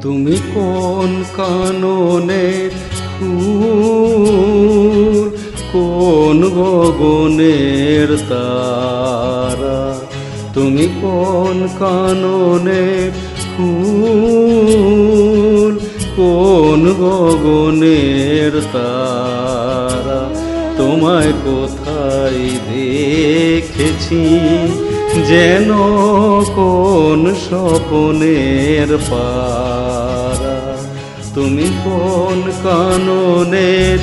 তুমি কোন কাননের ফুল কোন গগনের তারা? তুমি কোন কাননের ফুল? কোন গগনের তারা? তোমায় দেখেছি যেন কোন স্বপনের পারা। তুমি কোন কাননের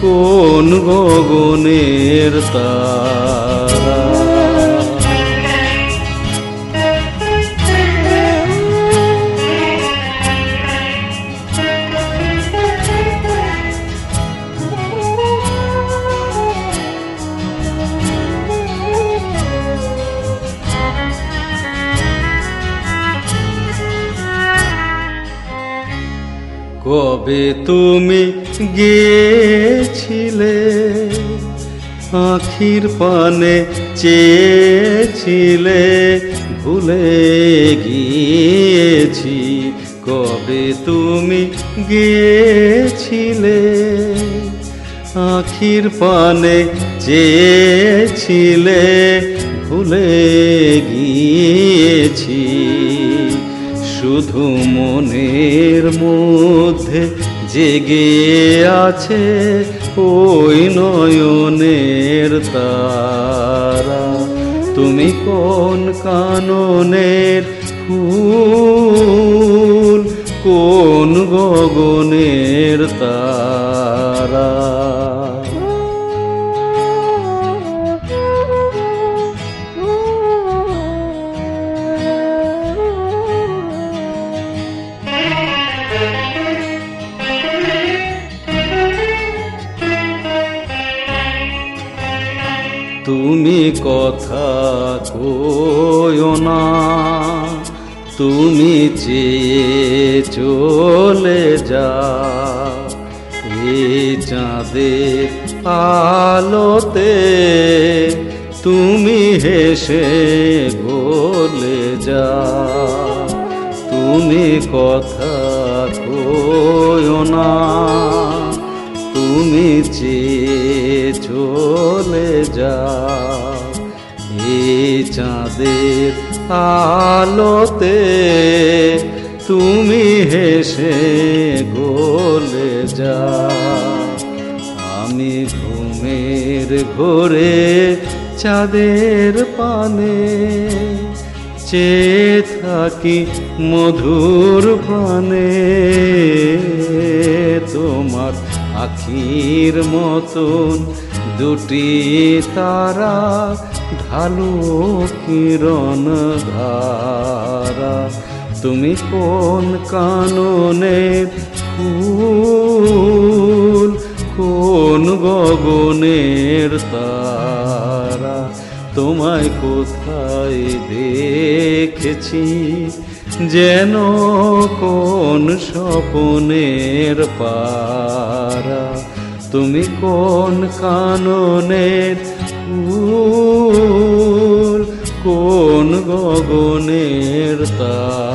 কোন গগনের তারা। কবে তুমি গেছিলে আখির পানে চেয়েছিলে, ভুলে গিয়েছি। কবে তুমি গিয়েছিলে? আখির পানে চেয়েছিলে, ভুলে গিয়েছি। শুধু মনের মধ্যে জেগে আছে ওই নয়নের তারা। তুমি কোন কাননের ফুল, কোন গগনের তারা? তুমি কথা কয়ো না। তুমি চেয়ে চলে যা। এ চাঁদের আলোতে তুমি হেসে গলে যা। তুমি কথা কয়ো না। তুমি চলে যা। এই চাঁদের আলোতে তুমি হেসে গলে যা। আমি ঘুমের ঘোরে চাঁদের পানে চেয়ে থাকি মধুর পানে তোমার আখির মতন দুটি তারা ঢালু কিরণ ধারা। তুমি কোন কাননের ফুল, কোন গগনের তারা? তোমায় কোথায় দেখেছি যেন কোন স্বপনের পারা? তুমি কোন কাননের কোন গগনের তারা?